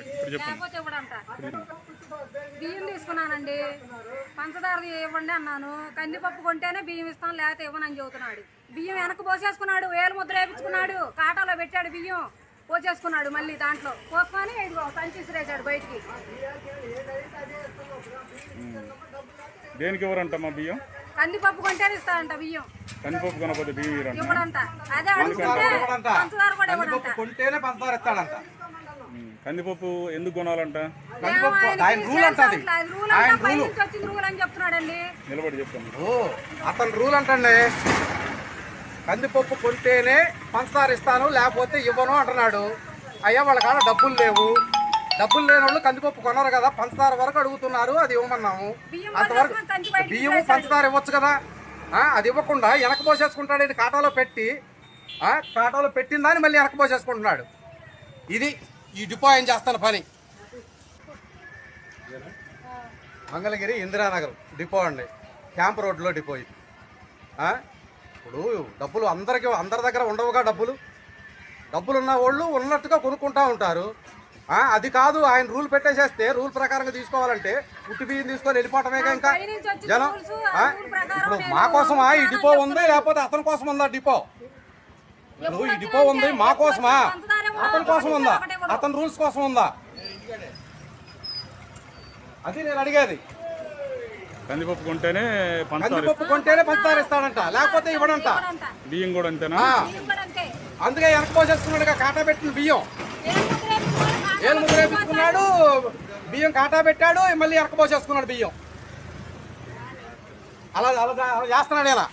లేకపోతే ఇవ్వడంట బియ్యం తీసుకున్నానండి. పంచదార ఇవ్వండి అన్నాను. కందిపప్పు కొంటేనే బియ్యం ఇస్తాం లేకపోతే ఇవ్వనని చెబుతున్నాడు. బియ్యం వెనక్కి పోసేసుకున్నాడు వేలు ముద్ర వేపించుకున్నాడు కాటాలో పెట్టాడు బియ్యం పోసేసుకున్నాడు మళ్ళీ దాంట్లో. పోసుకొని విసిరేశాడు బయటికి. దేనికి ఎవరంట మా బియ్యం? కందిపప్పు కొంటేనే ఇస్తాడంట బియ్యం. కందిపప్పు కొనకపోతే బియ్యం ఇవ్వడంట. అదే అడుగుతుంటే. పంచదార కూడా ఇవ్వడంట. కందిపప్పు ఎందుకు కొనాలంట? కందిపప్పు ఆయన రూల్ అంట రూల్ ఆయన అంతా పై రూల్. నుంచి వచ్చింది రూల్ అని చెప్తున్నాడండి. నిలబడి ఓ అతని రూల్ అంటండి. కందిపప్పు కొంటేనే పంచదార ఇస్తాను లేకపోతే ఇవ్వను అంటున్నాడు. అయ్యా వాళ్ళ కాడ డబ్బులు లేవు. డబ్బులు లేని వాళ్ళు కందిపప్పు కొనరు కదా పంచదార వరకు అడుగుతున్నారు అది ఇవ్వమన్నాము. అంతవరకు బియ్యం పంచదార ఇవ్వచ్చు కదా. ఆ, అది ఇవ్వకుండా వెనక పోసేసుకుంటాడు ఇది కాటాలో పెట్టి. ఆ, కాటాలో పెట్టిన దాన్ని మళ్ళీ వెనక పోసేసుకుంటున్నాడు. ఇది ఈ డిపో ఏం చేస్తాను పని. మంగళగిరి ఇందిరానగర్ డిపో అండి. క్యాంప్ రోడ్లో డిపో ఇది? ఇప్పుడు డబ్బులు అందరికీ అందరి దగ్గర ఉండవుగా డబ్బులు. డబ్బులు ఉన్న వాళ్ళు ఉన్నట్టుగా కొనుక్కుంటా ఉంటారు. ఆ, అది కాదు ఆయన రూల్ పెట్టేసేస్తే రూల్ ప్రకారంగా తీసుకోవాలంటే ఉట్టి బియ్యం తీసుకొని వెళ్ళిపోవటమేగా ఇంకా. జనం ఇప్పుడు మా కోసమా? ఈ డిపో ఉంది లేకపోతే అతని కోసం ఉందా డిపో ఇప్పుడు ఈ డిపో ఉంది మా కోసమా? అతని కోసం ఉందా అతని రూల్స్ కోసం ఉందా అది నేను అడిగేది కందిపప్పు కొంటేనే కందిపప్పు కొంటేనే పంచదార ఇస్తాడంట లేకపోతే ఇవ్వడంట. బియ్యం కూడా అంతేనా. అందుకే వెనక పోసేస్తున్నాడుగా కాటా పెట్టిన బియ్యం ఏం ముద్ర వేపించుకోవాలి? ఏలు ముద్ర వేపించుకున్నాడు బియ్యం కాటా పెట్టాడు మళ్ళీ వెనక పోసేసుకున్నాడు బియ్యం అలా అలా అలా చేస్తున్నాడు ఇలా